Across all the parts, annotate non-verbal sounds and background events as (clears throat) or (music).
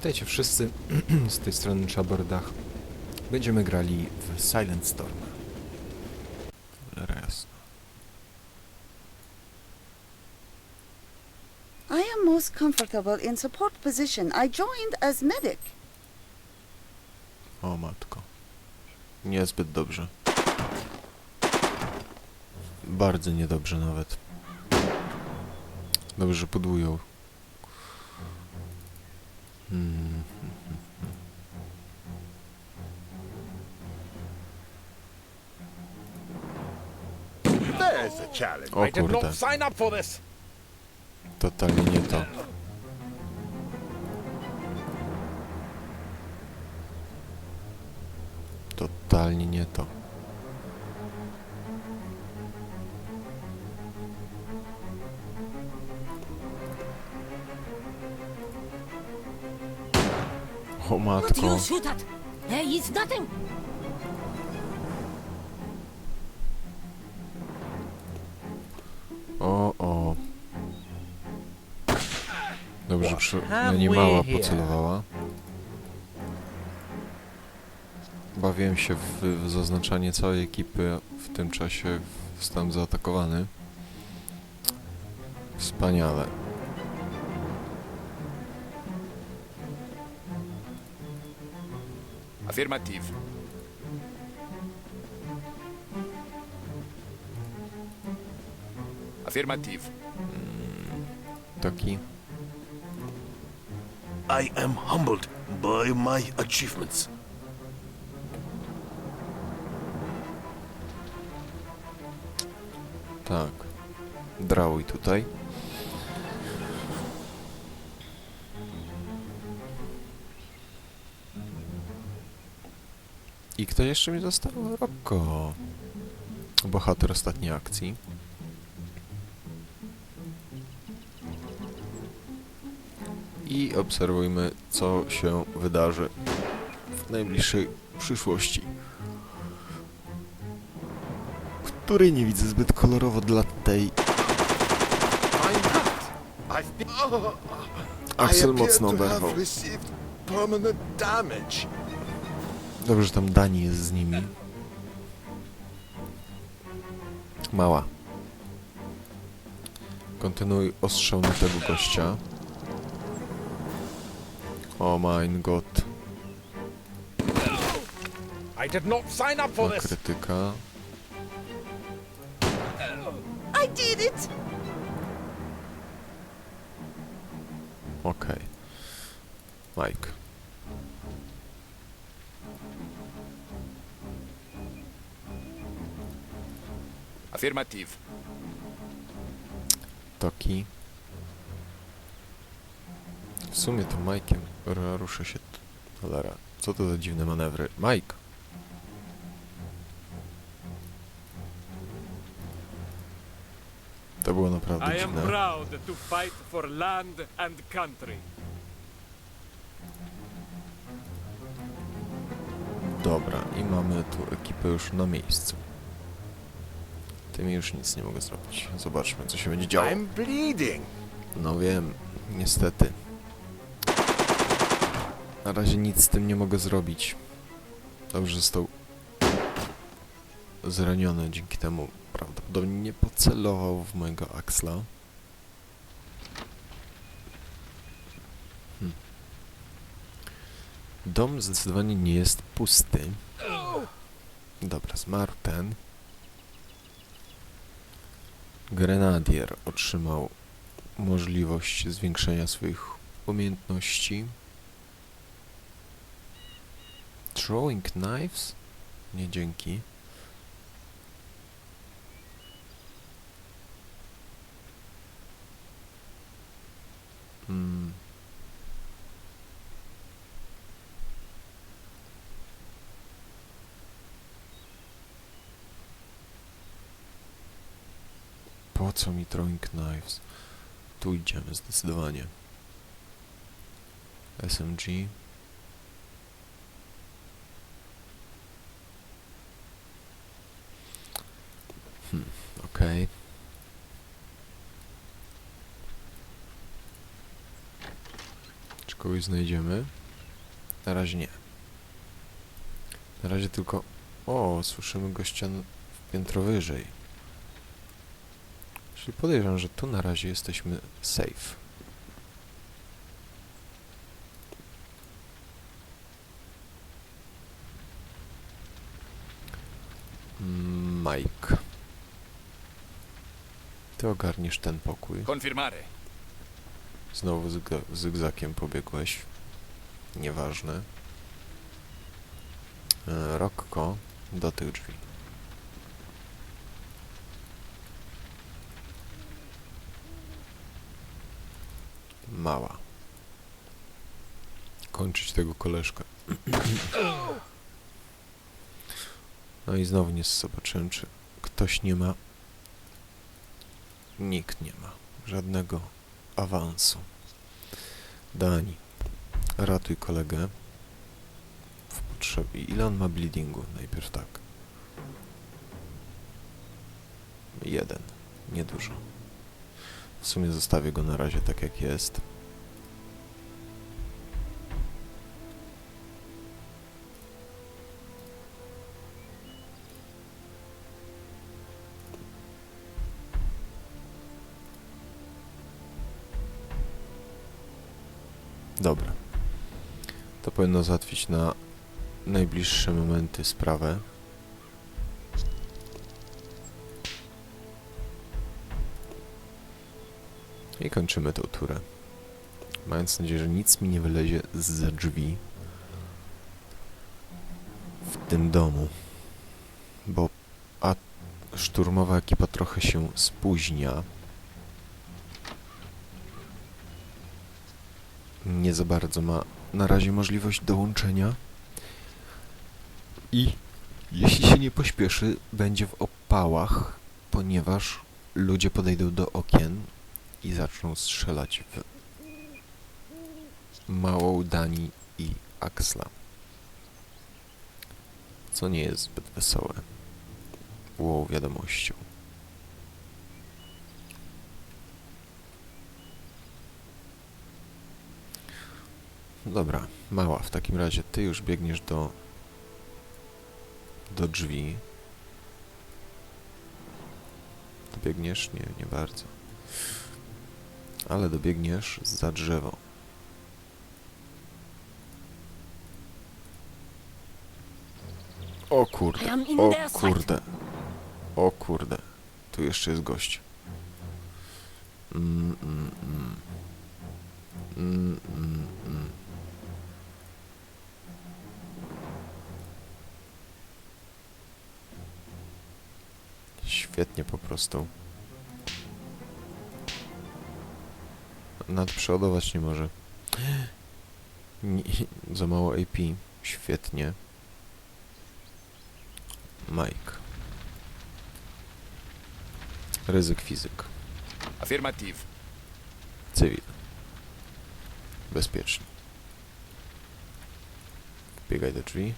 Witajcie wszyscy (clears throat) z tej strony Chabordach. Będziemy grali w Silent Storm. Jasna. I am most comfortable in support position. I joined as medic. O matko. Niezbyt dobrze. Bardzo niedobrze nawet. Dobrze, że podłują. There's a challenge. O I did kurde, not sign up for this. totalnie nie to. What do you matko. shoot at? There is nothing. O, o. Dobrze, przy... no nie mała pocelowała. Bawiłem się w, w zaznaczanie całej ekipy, w tym czasie zostałem zaatakowany. Wspaniale. Affirmative. Affirmative. Taki. I am humbled by my achievements. Tak. Drałuj tutaj. I kto jeszcze mi został? Rocco. Bohater ostatniej akcji. I obserwujmy, co się wydarzy w najbliższej przyszłości. Której nie widzę zbyt kolorowo dla tej Axel mocno oberwał. received permanent damage. Dobrze, że tam Dani jest z nimi. Mała. Kontynuuj ostrzał na tego gościa. O mein Gott. I did not sign up for this. krytyka. I did it. Okej. Mike. Affirmative. Toki. W sumie to Mike'iem ruszę się... Cholera. Co to za dziwne manewry? Mike! To było naprawdę I am dziwne. proud to fight for land and country. Dobra, i mamy tu ekipę już na miejscu. Tymi już nic nie mogę zrobić. Zobaczmy, co się będzie działo. I'm bleeding. No wiem, niestety. Na razie nic z tym nie mogę zrobić. Dobrze został zraniony, dzięki temu prawdopodobnie nie pocelował w mojego Axla. Hmm. Dom zdecydowanie nie jest pusty. Dobra, zmarł ten. Grenadier otrzymał możliwość zwiększenia swoich umiejętności. Throwing knives? Nie dzięki. Hmm. Co mi throwing knives? Tu idziemy zdecydowanie. SMG. Hmm, okej. Czy kogoś znajdziemy? Na razie nie. Na razie tylko... O, słyszymy gościa w piętro wyżej. Czyli podejrzewam, że tu na razie jesteśmy safe. Mike. Ty ogarniesz ten pokój. Confirmare. Znowu zygza- zygzakiem pobiegłeś. Nieważne. E, Rokko do tych drzwi. Mała. Kończyć tego koleżkę. No i znowu nie zobaczyłem, czy ktoś nie ma. Nikt nie ma żadnego awansu. Dani, ratuj kolegę w potrzebie. Ile on ma bleedingu? Najpierw tak. Jeden. Niedużo. W sumie zostawię go na razie tak jak jest. Dobra. To powinno załatwić na najbliższe momenty sprawę. I kończymy tą turę. Mając nadzieję, że nic mi nie wylezie z drzwi w tym domu. Bo a szturmowa ekipa trochę się spóźnia. Nie za bardzo ma na razie możliwość dołączenia. I jeśli się nie pośpieszy, będzie w opałach, ponieważ ludzie podejdą do okien i zaczną strzelać w małą Dani i Axla. Co nie jest zbyt wesołe. Wow, wiadomością. Dobra, mała, w takim razie ty już biegniesz do do drzwi. Dobiegniesz? Nie, nie bardzo. Ale dobiegniesz za drzewo. O kurde, o kurde, o kurde. Tu jeszcze jest gość. Mm, mm, mm. Mm, mm, mm. Świetnie po prostu. Nadprzeładować nie może. Nie, za mało AP. Świetnie. Mike. Ryzyk fizyk. Affirmative. Cywil. Bezpiecznie. Biegaj do drzwi.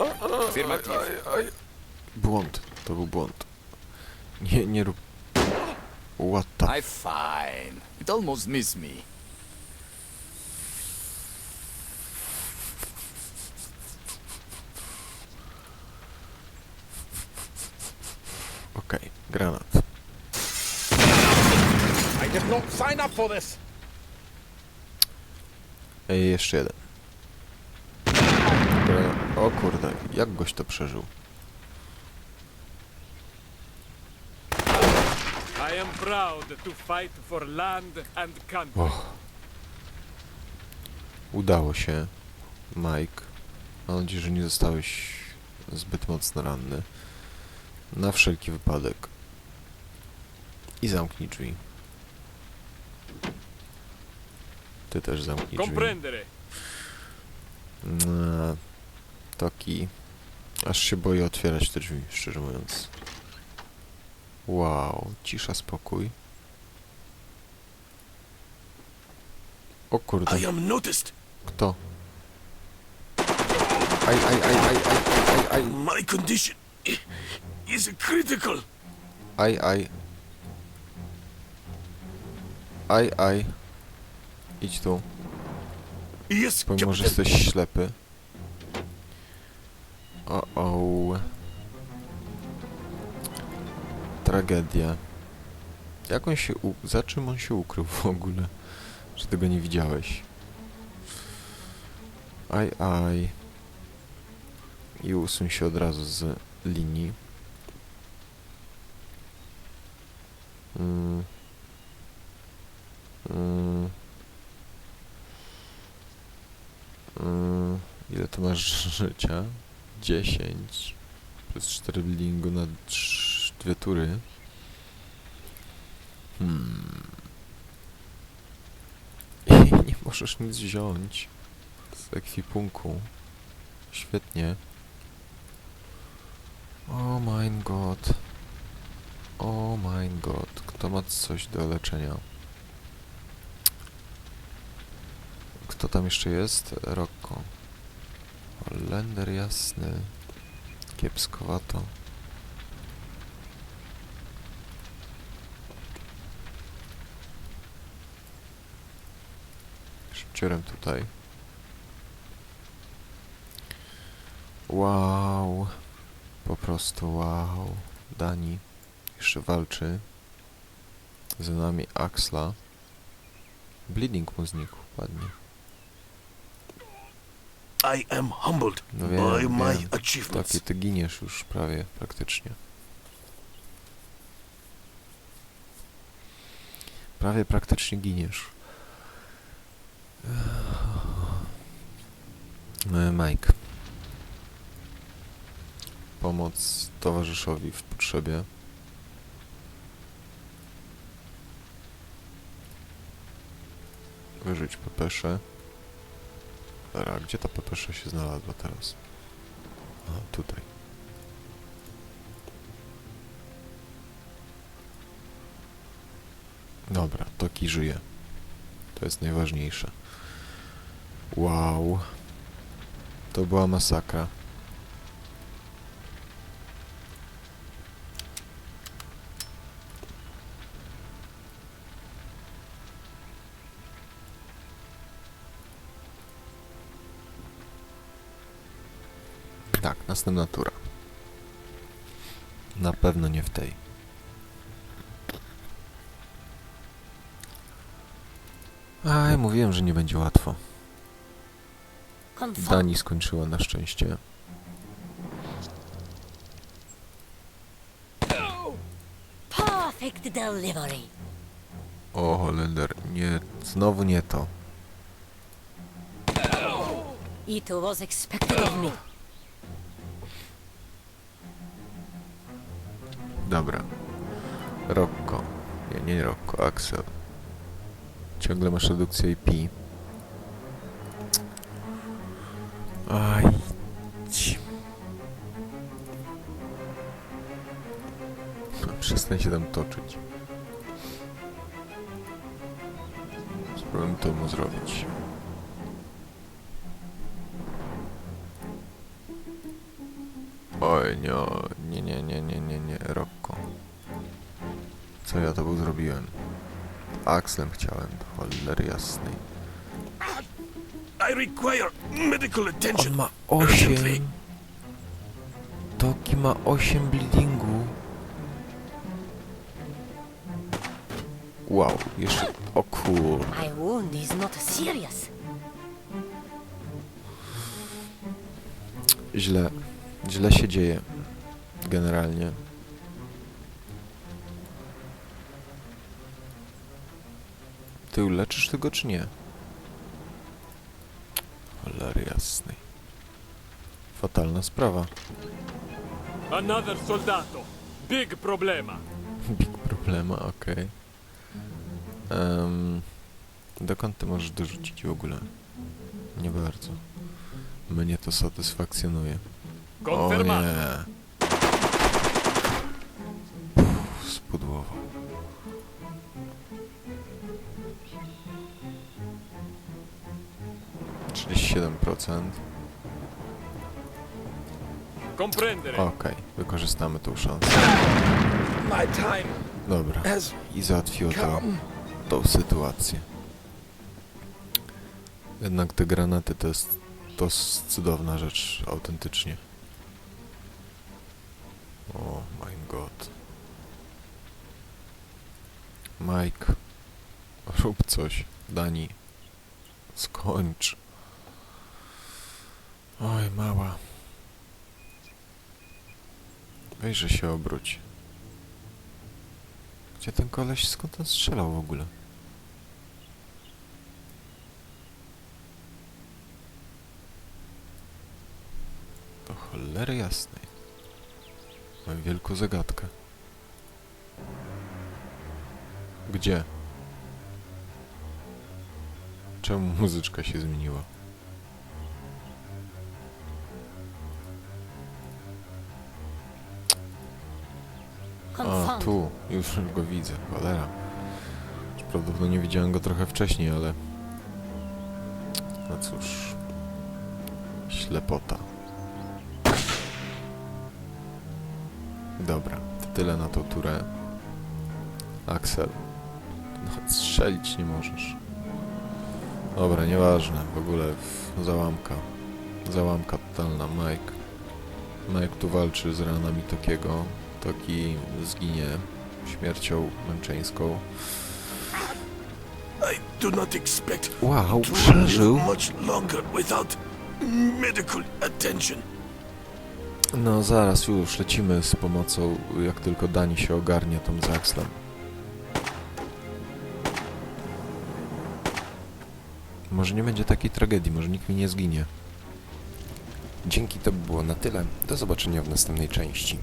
Affirmative. Błąd. To był błąd. Nie, nie rób... What the... I fine. It almost missed me. Okej, granat. I did not sign up for this. Ej, jeszcze jeden. O kurde, jak goś to przeżył? I am proud to fight for land and country. Och. Udało się, Mike. Mam nadzieję, że nie zostałeś zbyt mocno ranny. Na wszelki wypadek. I zamknij drzwi. Ty też zamknij drzwi. Comprendere. No, taki... Aż się boję otwierać te drzwi, szczerze mówiąc. Wow, cisza, spokój. O kurde, I am noticed. kto? Aj, aj, aj, aj, aj, aj, aj, My condition is critical. aj, aj. Aj, aj. Idź tu, pomimo, że jesteś ślepy. O, o. Tragedia. Jak on się u... Za czym on się ukrył w ogóle? Że tego nie widziałeś. Aj, aj. I usuń się od razu z linii. Mm. Mm. Mm. Ile to masz życia? 10 plus 4 buildingu na 3, dwie tury. Hmm. (laughs) Nie możesz nic wziąć z ekwipunku. Świetnie. Oh mein Gott. Oh mein Gott. Kto ma coś do leczenia? Kto tam jeszcze jest? Rocco. Holender jasny. Kiepskowato. Szybciorem tutaj. Wow. Po prostu wow. Dani jeszcze walczy. Za nami Axla. Bleeding mu znikł, ładnie. I am humbled No by wiem, my wiem. achievements. Takie ty giniesz już prawie, praktycznie. Prawie praktycznie giniesz. E, Mike. Pomoc towarzyszowi w potrzebie. Wyrzuć pepeszę. Dobra, gdzie ta pepesza się znalazła teraz? A, tutaj. Dobra, Toki żyje. To jest najważniejsze. Wow. To była masakra. Następna tura. Na pewno nie w tej. Aj, mówiłem, że nie będzie łatwo. Dani skończyła na szczęście. Perfect delivery. O, Holender, nie, znowu nie to. It was expected of me. Dobra. Rocco. Nie, nie Rocco, Axel. Ciągle masz redukcję IP. Aj. ci. Przestań się tam toczyć. Spróbujmy to mu zrobić. Oj, nie, nie, Co ja to był zrobiłem? Axlem chciałem, cholery jasnej. I require medical attention. On ma urgently. 8. Toki ma 8 bleedingu. Wow, jeszcze... O kur... My wound is not serious. Źle. Źle się dzieje. Generalnie. Ty uleczysz tego czy nie? Cholery jasnej. Fatalna sprawa. Another soldato. Big problema. (laughs) Big problema, okej. Em, dokąd ty możesz dorzucić w ogóle? Nie bardzo. Mnie to satysfakcjonuje. O nie. Uff, Spudłował. Trzydzieści siedem procent. Comprendere. Okej, wykorzystamy tą szansę. My time Dobra. has I załatwiło to come. tą sytuację. Jednak te granaty to jest to jest cudowna rzecz, autentycznie. O my god. Mike, rób coś. Dani, skończ. Oj, mała. Weźże się obróć. Gdzie ten koleś, skąd on strzelał w ogóle? To cholery jasnej. Mam wielką zagadkę. Gdzie? Czemu muzyczka się zmieniła? A, tu. Już go widzę. Cholera. Już Prawdopodobnie widziałem go trochę wcześniej, ale... No cóż... Ślepota. Dobra, to tyle na tą turę. Axel. No, strzelić nie możesz. Dobra, nieważne. W ogóle w- załamka. Załamka totalna. Mike. Mike tu walczy z ranami Tokiego. Toki zginie śmiercią męczeńską. I do not expect Wow, to przeżył. much longer without medical attention. No zaraz już lecimy z pomocą, jak tylko Dani się ogarnie tam z Axlem. Może nie będzie takiej tragedii, może nikt mi nie zginie. Dzięki to by było na tyle. Do zobaczenia w następnej części.